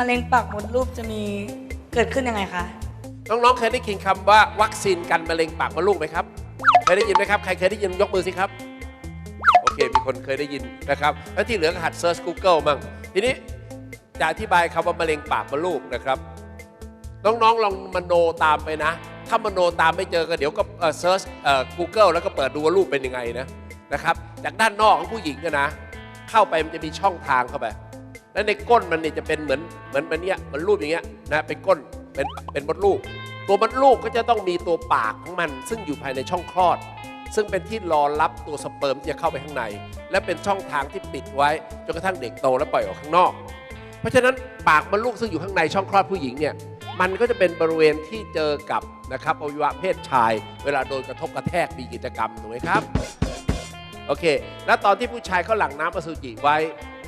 มะเร็งปากมดลูกจะมีเกิดขึ้นยังไงคะน้องๆ เคยได้ยินคำว่าวัคซีนกันมะเร็งปากมดลูกไหมครับ เคยได้ยินไหมครับ ใครเคยได้ยินยกมือสิครับ โอเค มีคนเคยได้ยินนะครับ แล้วที่เหลือก็หัดเซิร์ช Google มั่ง ทีนี้จะอธิบายคำว่ามะเร็งปากมดลูกนะครับ น้องๆ ลองมโนตามไปนะ ถ้ามโนตามไม่เจอก็เดี๋ยวก็เซิร์ชกูเกิลแล้วก็เปิดดูว่ารูปเป็นยังไงนะนะครับ จากด้านนอกของผู้หญิงก็นะ เข้าไปมันจะมีช่องทางเข้าไป แล้วในก้นมันเนี่ยจะเป็นเหมือนเหมือนมันเนี้ยมือนรูปอย่างเงี้ยนะเป็นก้นเป็นเป็นมดลูก ตัวมดลูกก็จะต้องมีตัวปากของมัน ซึ่งอยู่ภายในช่องคลอด ซึ่งเป็นที่รอรับตัวสเปิร์มที่จะเข้าไปข้างใน และเป็นช่องทางที่ปิดไว้จนกระทั่งเด็กโตแล้วปล่อยออกข้างนอก เพราะฉะนั้นปากมดลูกซึ่งอยู่ข้างในช่องคลอดผู้หญิงเนี่ยมันก็จะเป็นบริเวณที่เจอกับนะครับอวัยวะเพศชาย เวลาโดนกระทบกระแทกมีกิจกรรมถูกไหมครับโอเค แล้วตอนที่ผู้ชายเขาหลั่งน้ำอสุจิไว้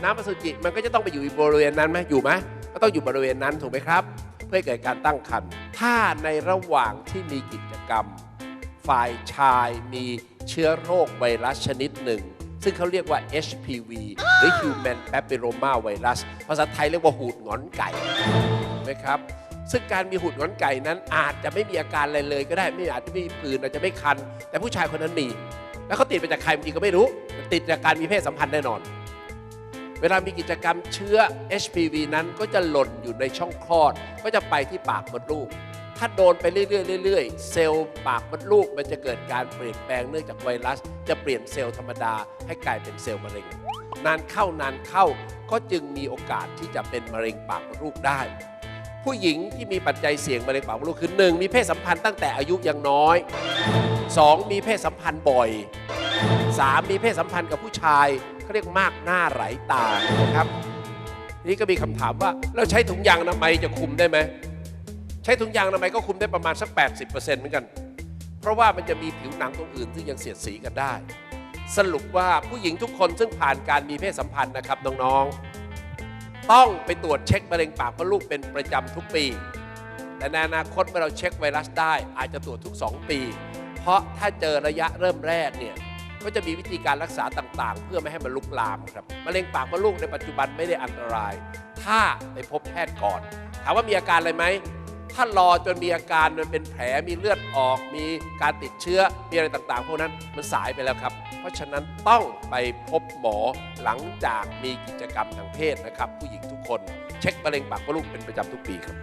น้ำอสุจิมันก็จะต้องไปอยู่บริเวณนั้นไหมอยู่ไหมก็ต้องอยู่บริเวณนั้นถูกไหมครับ เพื่อเกิดการตั้งครรภ์ถ้าในระหว่างที่มีกิจกรรม ฝ่ายชายมีเชื้อโรคไวรัสชนิดหนึ่ง ซึ่งเขาเรียกว่า HPV หรือ Human Papilloma Virus ภาษาไทยเรียกว่าหูดงอนไก่ไหมครับซึ่งการมีหูดงอนไก่นั้นอาจจะไม่มีอาการอะไรเลยก็ได้ไม่อาจจะไม่มีผื่นอาจจะไม่คัน แต่ผู้ชายคนนั้นมี แล้วเขาติดไปจากใครบางทีก็ไม่รู้ ติดจากการมีเพศสัมพันธ์แน่นอน เวลามีกิจกรรมเชื้อ HPV นั้นก็จะหล่นอยู่ในช่องคลอด ก็จะไปที่ปากมดลูก ถ้าโดนไปเรื่อยๆเรื่อยๆเซลล์ปากมดลูกมันจะเกิดการเปลี่ยนแปลงเนื่องจากไวรัส จะเปลี่ยนเซลล์ธรรมดาให้กลายเป็นเซลล์มะเร็ง นานเข้านานเข้าก็จึงมีโอกาสที่จะเป็นมะเร็งปากมดลูกได้ ผู้หญิงที่มีปัจจัยเสี่ยงมะเร็งปากมดลูกคือ 1. มีเพศสัมพันธ์ตั้งแต่อายุยังน้อย 2. มีเพศสัมพันธ์บ่อย 3. มีเพศสัมพันธ์กับผู้ชาย เขาเรียกมากหน้าไหลตานะครับ นี่ก็มีคำถามว่าเราใช้ถุงยางอนามัยจะคุมได้ไหมใช้ถุงยางอนามัยก็คุมได้ประมาณสัก 80%เหมือนกัน เพราะว่ามันจะมีผิวหนังตรงอื่นที่ยังเสียดสีกันได้ สรุปว่าผู้หญิงทุกคนซึ่งผ่านการมีเพศสัมพันธ์นะครับน้องๆ ต้องไปตรวจเช็คมะเร็งปากมดลูกเป็นประจำทุกปี แต่ในอนาคตเมื่อเราเช็คไวรัสได้อาจจะตรวจทุก 2 ปี เพราะถ้าเจอระยะเริ่มแรกเนี่ย ก็จะมีวิธีการรักษาต่างๆ เพื่อไม่ให้มันลุกลามครับมะเร็งปากมดลูกในปัจจุบันไม่ได้อันตราย ถ้าไปพบแพทย์ก่อน ถามว่ามีอาการอะไรไหมถ้ารอจนมีอาการมันเป็นแผลมีเลือดออก มีการติดเชื้อมีอะไรต่างๆพวกนั้นมันสายไปแล้วครับ เพราะฉะนั้นต้องไปพบหมอหลังจากมีกิจกรรมทางเพศนะครับ ผู้หญิงทุกคน เช็คมะเร็งปากมดลูกเป็นประจำทุกปีครับ